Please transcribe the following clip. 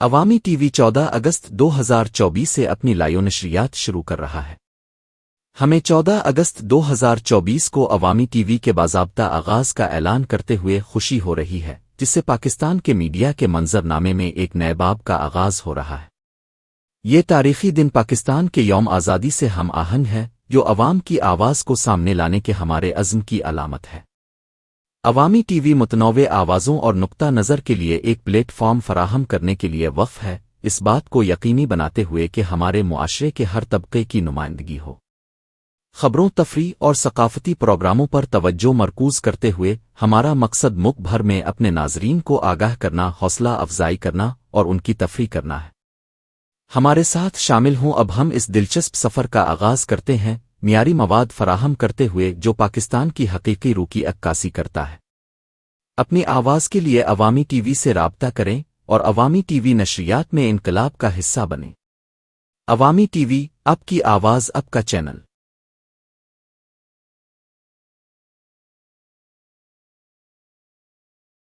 عوامی T V چودہ اگست دو ہزار چوبیس سے اپنی لائیو نشریات شروع کر رہا ہے۔ ہمیں چودہ اگست دو ہزار چوبیس کو عوامی ٹی وی کے باضابطہ آغاز کا اعلان کرتے ہوئے خوشی ہو رہی ہے، جس سے پاکستان کے میڈیا کے منظر نامے میں ایک نئے باب کا آغاز ہو رہا ہے۔ یہ تاریخی دن پاکستان کے یوم آزادی سے ہم آہنگ ہے جو عوام کی آواز کو سامنے لانے کے ہمارے عزم کی علامت ہے۔ عوامی ٹی وی متنوع آوازوں اور نقطہ نظر کے لیے ایک پلیٹ فارم فراہم کرنے کے لیے وقف ہے، اس بات کو یقینی بناتے ہوئے کہ ہمارے معاشرے کے ہر طبقے کی نمائندگی ہو۔ خبروں، تفریح اور ثقافتی پروگراموں پر توجہ مرکوز کرتے ہوئے ہمارا مقصد مک بھر میں اپنے ناظرین کو آگاہ کرنا، حوصلہ افزائی کرنا اور ان کی تفریح کرنا ہے۔ ہمارے ساتھ شامل ہوں، اب ہم اس دلچسپ سفر کا آغاز کرتے ہیں۔ معیاری مواد فراہم کرتے ہوئے جو پاکستان کی حقیقی روکی عکاسی کرتا ہے۔ اپنی آواز کے لیے عوامی ٹی وی سے رابطہ کریں اور عوامی ٹی وی نشریات میں انقلاب کا حصہ بنیں۔ عوامی ٹی وی اب کی آواز اب کا چینل۔